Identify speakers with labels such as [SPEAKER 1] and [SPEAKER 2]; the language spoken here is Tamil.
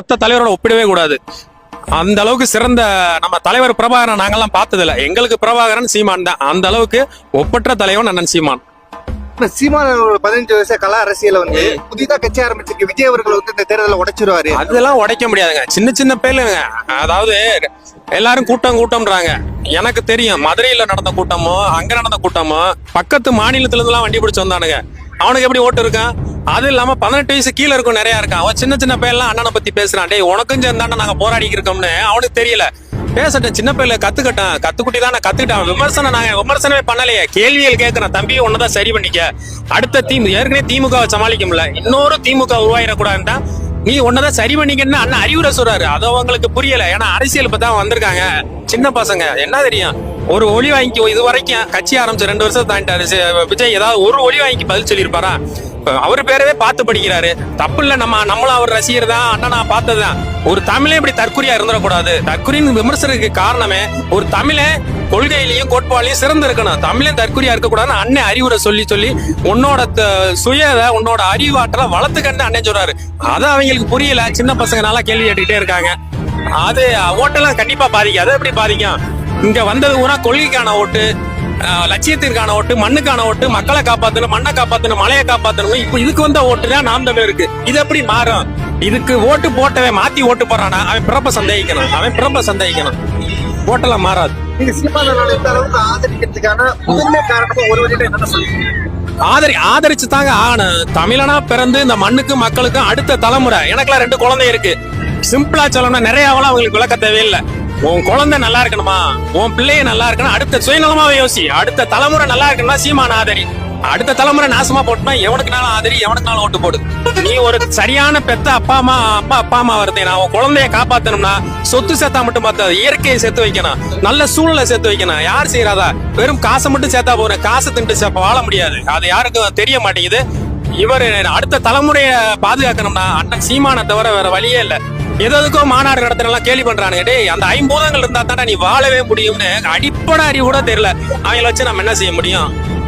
[SPEAKER 1] மத்த தலைவரோட ஒப்பிடவே கூடாது. அந்த அளவுக்கு சிறந்த நம்ம தலைவர் பிரபாகரன் நாங்கெல்லாம் பார்த்ததில்ல. எங்களுக்கு பிரபாகரன் சீமான் தான். அந்த அளவுக்கு ஒப்பற்ற தலைவன் அண்ணன் சீமான்.
[SPEAKER 2] சீமான பதினஞ்சு வருஷ கலா அரசியல வந்து புதிதா கட்சி ஆரம்பிச்சிருக்கு. விஜய் அவர்கள் வந்து இந்த தேர்தலை உடைச்சிருவாரு.
[SPEAKER 1] அதெல்லாம் உடைக்க முடியாதுங்க. சின்ன சின்ன பேருங்க. அதாவது எல்லாரும் கூட்டம் கூட்டம்ன்றாங்க. எனக்கு தெரியும். மதுரையில நடந்த கூட்டமோ அங்க நடந்த கூட்டமோ பக்கத்து மாநிலத்துல இருந்துலாம் வண்டி பிடிச்சு வந்தானுங்க. அவனுக்கு எப்படி ஓட்டு இருக்கான் அது இல்லாம பதினெட்டு வயசு கீழே இருக்கும் நிறைய இருக்கான் அவன் சின்ன சின்ன பையன்லாம் அண்ணனை பத்தி பேசுறான். டேய் உனக்கும் சேர்ந்தாண்ட நாங்க போராடி இருக்கோம்னு அவனுக்கு தெரியல. பேசட்டும் சின்ன பையல கத்துக்கட்டான். கத்துக்குட்டி தான் நான் கத்துக்கிட்டான். விமர்சனம் நாங்க விமர்சனமே பண்ணலையே. கேள்விகள் கேட்கிறேன். தம்பி ஒன்னதான் சரி பண்ணிக்க. அடுத்த திமுக ஏற்கனவே திமுகவை சமாளிக்க முடியல இன்னொரு திமுக உருவாயிடக்கூடாதுன்னா நீ ஒன்னதான் சரி பண்ணிக்கன்னு அண்ணன் அறிவுரை சொல்றாரு. அது அவங்களுக்கு புரியல. ஏன்னா அரசியல் இப்பதான் வந்திருக்காங்க. சின்ன பசங்க. என்ன தெரியும்? ஒரு ஒளி வாங்கி இது வரைக்கும் கட்சி ஆரம்பிச்சு ரெண்டு வருஷம் தாண்டிட்டாரு. விஜய் ஏதாவது ஒரு ஒளி வாங்கி பதில் சொல்லியிருப்பாரா? அவர் பேரவே பார்த்து படிக்கிறாரு. தப்பு இல்ல நம்ம நம்மளும் அவர் ரசிகர் தான் அண்ணன் நான் பார்த்ததுதான் ஒரு தமிழே இப்படி தற்குறியா இருந்துடக்கூடாது. தற்குறின்னு விமர்சனத்துக்கு காரணமே ஒரு தமிழே கொள்கையிலையும் கோட்பாலையும் சிறந்து இருக்கணும் தமிழே தற்குறியா இருக்கக்கூடாதுன்னு அண்ணன் அறிவுரை சொல்லி சொல்லி உன்னோட த- உன்னோட அறிவாற்றலை வளர்த்துக்கன்னு அண்ணன் சொல்றாரு. அது அவங்களுக்கு புரியல. சின்ன பசங்க நல்லா கேள்வி கேட்டுக்கிட்டே இருக்காங்க. அது ஓட்டெல்லாம் கண்டிப்பா பாதிக்கும். அது எப்படி பாதிக்கும்? இங்க வந்தது பூரா கொள்கைக்கான ஓட்டு லட்சியத்திற்கான ஓட்டு மண்ணுக்கான ஓட்டு மக்களை காப்பாத்தணும் மண்ணை காப்பாத்தணும் மலையை காப்பாத்தணும் இப்போ இதுக்கு வந்த ஓட்டு தான் நாம் தமிழ் இருக்கு இது எப்படி மாறும்? இதுக்கு ஓட்டு போட்டவன் மாத்தி ஓட்டு போறானா அவன் பிறப்ப சந்தேகிக்கணும். அவன் பிறப்ப சந்தேகிக்கணும். ஓட்டெல்லாம் மாறாது. ஆதரி ஆதரிச்சு தாங்க ஆகணும். தமிழனா பிறந்து இந்த மண்ணுக்கு மக்களுக்கும் அடுத்த தலைமுறை. எனக்குலாம் ரெண்டு குழந்தை இருக்கு. சிம்பிளா சொல்லணும்னா நிறையவெல்லாம் அவங்களுக்கு விளக்க தேவையில்லை. உன் குழந்தை நல்லா இருக்கணுமா? உன் பிள்ளைய நல்லா இருக்கணும். அடுத்த சுயநலமாவே யோசி. அடுத்த தலைமுறை நல்லா இருக்கணும்னா சீமான ஆதரி. அடுத்த தலைமுறை நாசமா போட்டுனா எவனுக்குனாலும் ஆதரி எவனுக்குனாலும் ஓட்டு போடு. நீ ஒரு சரியான பெத்த அப்பா அம்மா அப்பா அப்பா அம்மா வருதே. நான் உன் குழந்தைய காப்பாத்தணும்னா சொத்து சேர்த்தா மட்டும் பார்த்தாது இயற்கையை சேர்த்து வைக்கணும். நல்ல சூழலை சேர்த்து வைக்கணும். யார் செய்யறாதா வெறும் காசை மட்டும் சேர்த்தா போறேன் காசை தின்ட்டு சே- வாழ முடியாது. அது யாருக்கும் தெரிய மாட்டேங்குது. இவர் அடுத்த தலைமுறையை பாதுகாக்கணும்னா அண்ணன் சீமானை தவிர வேற வழியே இல்லை. எதுக்கோ மாநாடு நடத்தினா கேள்வி பண்றானுங்க. டேய் அந்த ஐம்பூதங்கள் இருந்தா தானே நீ வாழவே முடியும்னு அடிப்படை அறிவு கூட தெரியல. அவங்கள வச்சு நம்ம என்ன செய்ய முடியும்?